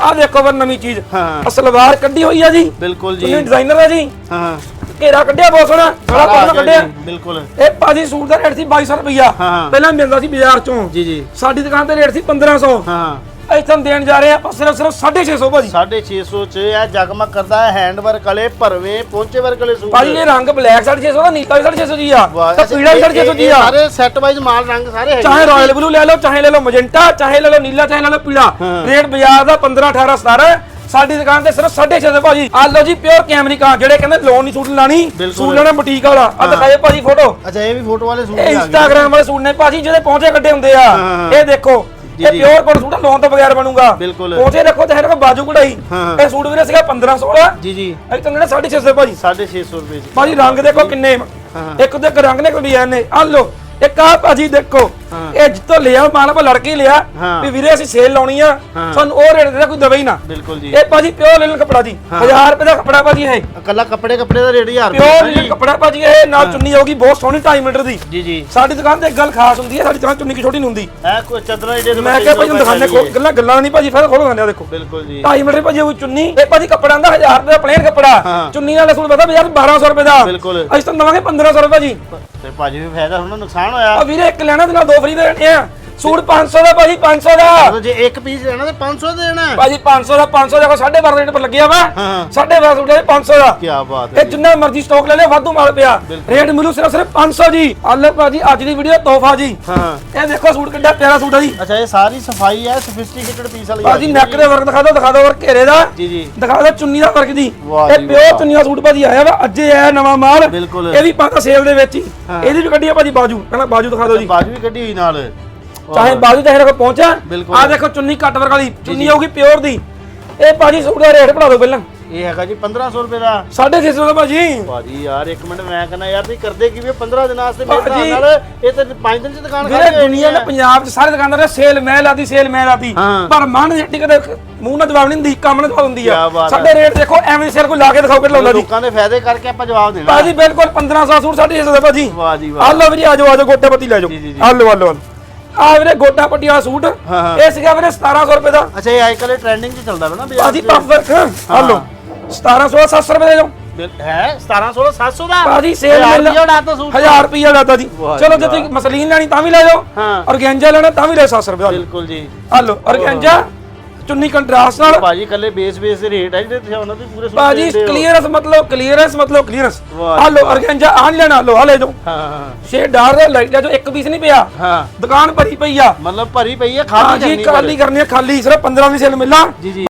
ਆ ਦੇਖੋ ਵਰ ਨਵੀਂ ਚੀਜ਼। ਹਾਂ। ਆ ਸਲਵਾਰ ਕੱਢੀ ਹੋਈ ਆ ਜੀ। ਬਿਲਕੁਲ ਜੀ। ਤੁਸੀਂ ਡਿਜ਼ਾਈਨਰ ਆ ਜੀ। ਹਾਂ। ਘੇਰਾ ਕੱਢਿਆ ਬਹੁਤ ਸੋਹਣਾ ਕੋਨਾ ਗਿਆ ਕੱਢਿਆ। ਬਿਲਕੁਲ। ਇਹ ਭਾਜੀ ਸੂਟ ਦਾ ਰੇਟ ਸੀ 2200 ਰੁਪਇਆ ਹਾਂ। ਪਹਿਲਾਂ ਮਿਲਦਾ ਸੀ ਬਾਜ਼ਾਰ ਚੋਂ। ਜੀ ਜੀ। ਸਾਡੀ ਦੁਕਾਨ ਤੇ ਰੇਟ ਸੀ 1500 ਹਾਂ। ਤੁਹਾਨੂੰ ਦੇਣ ਜਾ ਰਹੇ ਆ ਸਿਰਫ ਸਿਰਫ 650 ਭਾਜੀ। 650 ਚ ਇਹ ਜਗਮਗ ਕਰਦਾ ਹੈ ਹੈਂਡ ਵਰਕ ਵਾਲੇ ਭਰਵੇਂ ਪਹੁੰਚੇ ਵਰਕ ਵਾਲੇ ਸੂਟ। ਭਾਜੀ ਇਹ ਰੰਗ ਬਲੈਕ 650 ਦਾ ਨੀਲਾ 650 ਜੀ ਆ ਤਾਂ ਪੀਲਾ ਇਹ- 650 ਇਹ- ਜੀ ਆ। ਸਾਰੇ ਸੈੱਟ ਵਾਈਜ਼ ਮਾਲ ਰੰਗ ਸਾਰੇ ਹੈਗੇ ਚਾਹੇ ਰਾਇਲ ਬਲੂ ਲੈ ਲਓ ਚਾਹੇ ਲੈ ਲਓ ਮਜੈਂਟਾ ਚਾਹੇ ਲੈ ਲਓ ਨੀਲਾ ਚਾਹੇ ਲੈ ਲਓ ਪੀਲਾ। ਹਾਂ। ਰੇਟ ਬਾਜ਼ਾਰ ਦਾ 15 18 17 ਸਾਡੀ ਦੁਕਾਨ ਤੇ ਸਿਰਫ 650 ਭਾਜੀ। ਆ ਲਓ ਜੀ ਪਿਓਰ ਕੈਮਰਿਕਾ ਜਿਹੜੇ ਕਹਿੰਦੇ ਲੋਨ ਨਹੀਂ ਸੂਟ ਲਾਣੀ। ਸੂਟ ਲੈਣਾ ਬੁਟੀਕ ਵਾਲਾ। ਆ ਦਿਖਾਏ ਭਾਜੀ ਫੋਟੋ ਅੱਛਾ ਇਹ ਵੀ ਫੋਟੋ ਵਾਲੇ ਸੂਟ ਆ ਗਏ। ਵਾਲੇ ਸੂਟ ਨੇ ਭਾਜੀ ਜਿਹਦੇ ਪਹੁੰਚੇ ਕੱਢੇ ਹੁੰਦੇ ਆ। ਹਾਂ। ਇਹ ਦੇਖੋ ਇਹ ਜੀ। ਪਿਓਰ ਕੋਟ ਸੂਟ ਲੋਨ ਤੋਂ ਬਗੈਰ ਬਣੂਗਾ। ਬਿਲਕੁਲ। ਪਹੁੰਚੇ ਦੇਖੋ ਤੇ ਹੈਗਾ ਬਾਜੂ ਕਢਾਈ। ਹਾਂ। ਇਹ ਸੂਟ ਵੀਰੇ ਸੀਗਾ 1516 ਜੀ ਜੀ। ਅਸੀਂ ਤਾਂ ਕਹਿੰਦੇ 650 ਭਾਜੀ। 650 ਰੁਪਏ ਜੀ। ਭਾਜੀ ਰੰਗ ਦੇਖੋ ਕਿੰਨੇ ਹਾਂ। ਇੱਕ ਤੋਂ ਇੱਕ ਰੰਗ ਨੇ ਕੋਈ ਡਿਜ਼ਾਈਨ ਨੇ। ਆ ਲਓ। ਇੱਕ ਆ ਭਾਜੀ ਦੇਖੋ ਹਾਂ। ਇਹ ਜਿੱਤੋਂ ਲਿਆ ਮਾਨ ਆਪਾਂ ਲੜਕੇ ਹੀ ਲਿਆ ਹਾਂ। ਵੀ ਵੀਰੇ ਅਸੀਂ ਸੇਲ ਲਾਉਣੀ ਆ। ਹਾਂ। ਸਾਨੂੰ ਉਹ ਰੇਟ ਦੇ ਕੋਈ ਦਵੇ ਹੀ ਨਾ। ਬਿਲਕੁਲ ਜੀ। ਇਹ ਭਾਜੀ ਪਿਓਰ ਲੈਣ ਕੱਪੜਾ ਜੀ। 1000 ਰੁਪਏ ਦਾ ਕੱਪੜਾ ਭਾਜੀ ਇਹ। ਕੱਲਾ ਕੱਪੜੇ ਕੱਪੜੇ ਦਾ ਰੇਟ 1000 ਪਿਓਰ ਰੁਪਏ ਲੈਣ ਕੱਪੜਾ ਭਾਜੀ ਇਹ ਨਾਲ ਚੁੰਨੀ ਆਊਗੀ ਬਹੁਤ ਸੋਹਣੀ 2.5 ਮੀਟਰ ਦੀ। ਜੀ ਜੀ। ਸਾਡੀ ਦੁਕਾਨ ਤੇ ਇੱਕ ਗੱਲ ਖਾਸ ਹੁੰਦੀ ਹੈ ਸਾਡੀ ਦੁਕਾਨ ਚੁੰਨੀ ਕੀ ਛੋਟੀ ਨਹੀਂ ਹੁੰਦੀ। ਇਹ ਕੋਈ ਚਦਰਾ ਜਿਹੜੇ ਮੈਂ ਕਿਹਾ ਭਾਜੀ ਨੂੰ ਦਿਖਾਣੇ ਕੋ ਗੱਲਾਂ ਗੱਲਾਂ ਨਹੀਂ ਭਾਜੀ ਫਿਰ ਖੋਲੋ ਦਿਖਾਣੇ ਦੇਖੋ। ਬਿਲਕੁਲ ਜੀ। 2.5 ਮੀਟਰ ਭਾਜੀ ਉਹ ਚੁੰਨੀ। ਇਹ ਭਾਜੀ ਕੱਪੜਾ ਆਂਦਾ 1000 ਰੁਪਏ ਦਾ ਪਲੇਨ ਕੱਪੜਾ। ਹਾਂ। ਚੁੰਨੀ ਨਾਲ ਸੂਟ ਪਤਾ ਬਾਜ਼ਾਰ 1200 ਰੁਪਏ ਦਾ। ਬਿਲਕੁਲ। ਅਸੀਂ ਤਾਂ ਦਵਾਂਗੇ 1500 ਰੁਪਏ ਭਾਜੀ। ਭਾਜੀ ਵੀ ਫਾਇਦਾ ਹੁਣ ਨੁਕਸਾਨ ਹੋਇਆ। ਆ ਵੀਰੇ, ਇੱਕ ਲੈਣਾ ਤੇ ਨਾਲ ਦੋ ਫਰੀ ਦੇ ਦੇਣੇ ਆ। ਸੂਟ 500 ਦਾ ਭਾਜੀ 500 ਦਾ। ਮਤਲਬ ਜੇ ਇੱਕ ਪੀਸ ਲੈਣਾ ਤੇ 500 ਦੇ ਦੇਣਾ ਭਾਜੀ 500 ਦਾ 500 ਦਾ 12.5 ਰੇਟ ਪਰ ਲੱਗਿਆ ਵਾ। ਹਾਂ 12.5 ਸੂਟ ਦੇ 500 ਦਾ। ਕੀ ਬਾਤ ਹੈ ਇਹ ਜਿੰਨਾ ਮਰਜ਼ੀ ਸਟਾਕ ਲੈ ਲਿਓ ਵਾਧੂ ਮਾਲ ਪਿਆ। ਬਿਲਕੁਲ। ਰੇਟ ਮਿਲੂ ਸਿਰਫ ਸਿਰਫ 500 ਜੀ। ਆਲੇ ਭਾਜੀ ਅੱਜ ਦੀ ਵੀਡੀਓ ਤੋਹਫਾ ਜੀ। ਹਾਂ। ਇਹ ਦੇਖੋ ਸੂਟ ਕਿੱਡਾ ਪਿਆਰਾ ਸੂਟ ਆ ਜੀ। ਅੱਛਾ ਇਹ ਸਾਰੀ ਸਫ਼ਾਈ ਹੈ ਸਫਿਸਟੀਕੇਟਡ ਪੀਸ ਵਾਲੀ ਭਾਜੀ ਨੈਕ ਦੇ ਵਰਕ ਦਿਖਾ ਦਿਓ ਦਿਖਾ ਦਿਓ ਵਰਕ ਘੇਰੇ ਦਾ। ਜੀ ਜੀ। ਦਿਖਾ ਦਿਓ ਚੁੰਨੀ ਦਾ ਵਰਕ ਵਾਹ ਇਹ ਵਾਹ। ਚੁੰਨੀ ਦਾ ਸੂਟ ਭਾਜੀ ਆਇਆ ਵਾ ਅੱਜੇ ਆਇਆ ਨਵਾਂ ਮਾਲ। ਬਿਲਕੁਲ। ਇਹ ਵੀ ਪਾਤਾ ਸੇਲ ਦੇ ਵਿੱਚ ਹੀ। ਹਾਂ। ਇਹਦੀ ਵੀ ਕੱਢੀ ਆ ਭਾਜੀ ਬਾਜੂ। ਕਹਿੰਦਾ ਬਾਜੂ ਦਿਖਾ ਦਿਓ ਜੀ। ਬਾਜੂ ਵੀ ਕੱਢੀ ਹੋਈ ਨਾਲ। ਚਾਹੇ ਬਾਜੂ ਚਾਹੇ ਰੱਖੋ ਪਹੁੰਚਾ। ਆ ਦੇਖੋ ਚੁੰਨੀ ਕੱਟ ਵਰਕ ਵਾਲੀ ਚੁੰਨੀ ਆਊਗੀ ਪਿਓਰ ਦੀ। ਇਹ ਭਾਜੀ ਸੂਟ ਦਾ ਰੇਟ ਪੜਾ ਦਿਓ ਪਹਿਲਾਂ। ਇਹ ਹੈਗਾ ਜੀ 1500 ਰੁਪਏ ਦਾ। 650 ਦਾ ਭਾਜੀ। ਭਾਜੀ ਯਾਰ ਇੱਕ ਮਿੰਟ ਮੈਂ ਕਹਿੰਦਾ ਯਾਰ ਤੁਸੀਂ ਕਰਦੇ ਕੀ ਵੀ 15 ਦਿਨਾਂ ਵਾਸਤੇ ਮੇਰੇ ਨਾਲ ਇਹ ਤਾਂ 5 ਦਿਨ ਚ ਦੁਕਾਨ ਹੋਣੀ ਦੁਨੀਆ ਨੇ ਪੰਜਾਬ 'ਚ ਸਾਰੇ ਦੁਕਾਨਦਾਰ ਸੇਲ ਮੈਂ ਲਾਤੀ ਸੇਲ ਮੈਂ ਲਾਤੀ। ਪਰ ਮਨ ਜੱਟੀ ਕਦੇ ਮੂੰਹ ਨਾਲ ਜਵਾਬ ਨਹੀਂ ਦਿੰਦੀ ਕੰਮ ਨਾਲ ਜਵਾਬ ਦਿੰਦੀ ਆ। ਸਾਡੇ ਰੇਟ ਦੇਖੋ ਐਵੇਂ ਸੇਲ ਕੋਈ ਲਾ ਕੇ ਦਿਖਾਓ ਕਿ ਲਾਉਂਦਾ ਜੀ ਲੋਕਾਂ ਦੇ ਫਾਇਦੇ ਕਰਕੇ ਆਪਾਂ ਜਵਾਬ ਦੇਣਾ। ਭਾਜੀ ਬਿਲਕੁਲ 1500 ਸੂਟ ਸਾਡੇ ਇਸ ਦਾ ਭਾਜੀ। ਵਾਹ ਜੀ ਆ ਵਾਹ ਲਓ ਵੀਰੇ ਆਜੋ ਆਜੋ ਗੋਟੇ ਪੱਤੀ ਲੈ ਜਾਓ। ਆ ਲਓ ਆ ਲਓ। ਆ ਵੀਰੇ ਗੋਟਾ ਪੱਟੀ ਵਾਲਾ ਸੂਟ। ਇਹ ਸੀਗਾ ਵੀਰੇ 1700 ਰੁਪਏ ਦਾ। ਅੱਛਾ ਇਹ ਅੱਜ ਕੱਲ੍ਹ ਟ੍ਰੈਂਡਿੰਗ 'ਚ ਚੱਲਦਾ ਵਾ ਨਾ ਬਾਜ਼ਾਰ ਭਾਜੀ 'ਚ। ਪਫ ਵਰਕ ਆ ਲਓ 1700 700 ਰੁਪਏ ਦੇ ਬਿਲ- ਹੈ 1700 700 ਦਾ? ਭਾਜੀ ਸੇਲ ਮਿਲ ਰੁਪਇਆ ਉਡਾਤਾ ਸੂਟ। 1000 ਰੁਪਏ ਲਾਤਾ ਜੀ। ਵਾਹ ਚਲੋ ਜੀ ਜੇ ਤੁਸੀਂ ਮਸਲੀਨ ਲੈਣੀ ਤਾਂ ਵੀ ਲੈ ਜਾਓ ਹਾਂ। ਔਰਗੈਂਜਾ ਲੈਣਾ ਤਾਂ ਵੀ ਲੈ 700 ਰੁਪਏ ਦਾ ਬਿਲਕੁਲ ਜੀ। ਆ ਲਓ ਔਰਗੈਂਜਾ ਚੁੰਨੀ ਕੰਟਰਾਸਟ ਨਾਲ। ਭਾਜੀ ਕੱਲੇ ਬੇਸ ਬੇਸ ਦੇ ਰੇਟ ਹੈ ਜਿਹੜੇ ਤੁਸੀਂ ਉਹਨਾਂ ਦੇ ਪੂਰੇ ਭਾਜੀ। ਕਲੀਅਰੈਂਸ ਮਤਲਬ ਕਲੀਅਰੈਂਸ ਮਤਲਬ ਕਲੀਅਰੈਂਸ ਆ ਲਓ ਔਰਗੈਂਜਾ ਆ ਨਹੀਂ ਲੈਣਾ ਲਓ ਆ ਲੈ ਜਾਓ। ਹਾਂ ਹਾਂ ਸ਼ੇਡ ਡਾਰ ਦਾ ਲਾਈਟ ਦਾ ਜੋ ਇੱਕ ਪੀਸ ਨਹੀਂ ਪਿਆ। ਹਾਂ। ਦੁਕਾਨ ਭਰੀ ਪਈ ਆ। ਮਤਲਬ ਭਰੀ ਪਈ ਹਾਂ ਖਾਲੀ ਕਰਨੀ ਖਾਲੀ ਕਰਨੀ ਹੈ ਖਾਲੀ ਸਿਰਫ 15 ਦੀ ਸੇਲ ਮਿਲਣਾ। ਜੀ।